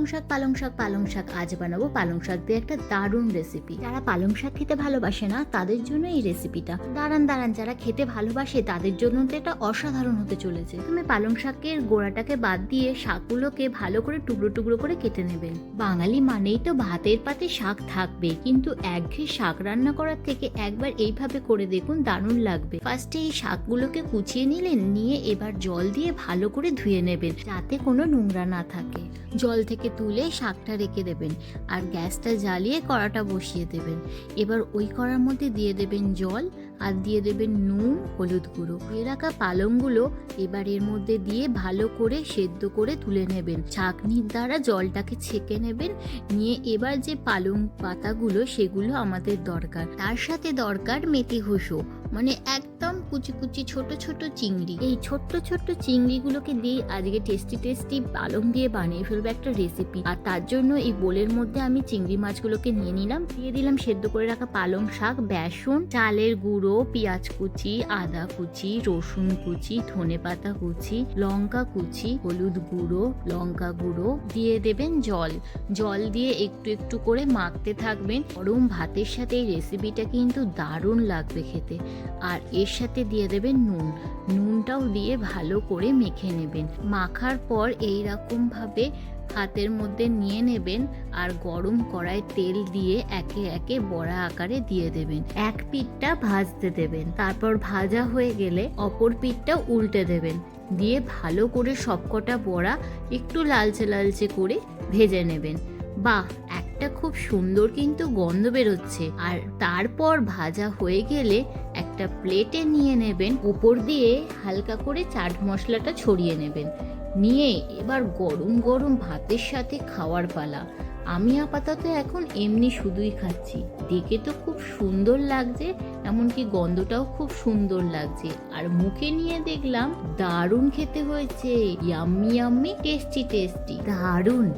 পালং শাক পালং শাক পালং শাক। আজ বানাবো পালং শাক দিয়ে একটা দারুণ রেসিপি যারা পালং শাক খেতে ভালোবাসে না, তাদের জন্য এই রেসিপিটা দাঁড়ান দাঁড়ান, যারা খেতে ভালোবাসে, তাদের জন্য তো এটা অসাধারণ হতে চলেছে। তুমি পালং শাকের গোড়াটাকে বাদ দিয়ে শাকগুলোকে ভালো করে টুকরো টুকরো করে কেটে নেবেন বাঙালি মানেই তো ভাতের পাতে শাক থাকবে, কিন্তু একঘেয়ে শাক রান্না করার থেকে একবার এইভাবে করে দেখুন দারুণ লাগবে। ফার্স্টে এই শাকগুলোকে কুচিয়ে নিলেন, নিয়ে এবার জল দিয়ে ভালো করে ধুয়ে নেবেন, যাতে কোনো নোংরা না থাকে। জল থেকে তুলে শাকটা রেখে দেবেন আর গ্যাসটা জ্বালিয়ে কড়াটা বসিয়ে দেবেন। এবার ওই কড়ার মধ্যে দিয়ে দেবেন জল আর দিয়ে দেবেন নুন, হলুদ গুঁড়ো। ধুয়ে রাখা পালংগুলো এবার এর মধ্যে দিয়ে ভালো করে সেদ্ধ করে তুলে নেবেন। ছাঁকনির দ্বারা জলটাকে ছেঁকে নেবেন। নিয়ে এবার যে পালং পাতাগুলো, সেগুলো আমাদের দরকার। তার সাথে দরকার মেথি ঘুষো মানে একদম কুচি কুচি ছোট ছোট চিংড়ি। এই ছোট্ট ছোট্ট চিংড়িগুলোকে দিয়ে আজকে টেস্টি টেস্টি পালং দিয়ে বানিয়ে ফেলব একটা রেসিপি আর তার জন্য এই বোলের মধ্যে আমি চিংড়ি মাছগুলোকে নিয়ে নিলাম। দিয়ে দিলাম সেদ্ধ করে রাখা পালং শাক, বেসন, চালের গুঁড়ো পেঁয়াজ কুচি, আদা কুচি, রসুন কুচি, ধনে পাতা কুচি, লঙ্কা কুচি, হলুদ গুঁড়ো, লঙ্কা গুঁড়ো দিয়ে দেবেন জল। জল দিয়ে একটু একটু করে মাখতে থাকবেন। গরম ভাতের সাথে এই রেসিপিটা কিন্তু দারুণ লাগবে খেতে। আর এর সাথে দিয়ে দেবেন নুন। নুনটাও দিয়ে ভালো করে মেখে নেবেন। মাখার পর এই রকম ভাবে হাতের মধ্যে নিয়ে নেবেন আর গরম কড়ায় তেল দিয়ে একে একে বড়া আকারে দিয়ে দেবেন। এক পিঠটা ভাজতে দেবেন। তারপর ভাজা হয়ে গেলে অপর পিঠটা উল্টে দেবেন। দিয়ে ভালো করে সবকটা বড়া একটু লালচে লালচে করে ভেজে নেবেন। বাহ! একটা খুব সুন্দর কিন্তু গন্ধ বেরোচ্ছে। আর তারপর ভাজা হয়ে গেলে একটা প্লেটে নিয়ে নেবেন, উপর দিয়ে হালকা করে চাট মশলাটা ছড়িয়ে নেবেন। নিয়ে এবার গরম গরম ভাতের সাথে খাওয়ার পালা। আমি আপাতত এখন এমনি শুধুই খাচ্ছি। দেখে তো খুব সুন্দর লাগছে, এমনকি গন্ধটাও খুব সুন্দর লাগছে। আর মুখে নিয়ে দেখলাম দারুণ খেতে হয়েছে। ইয়াম্মি ইয়াম্মি টেস্টি টেস্টি দারুণ!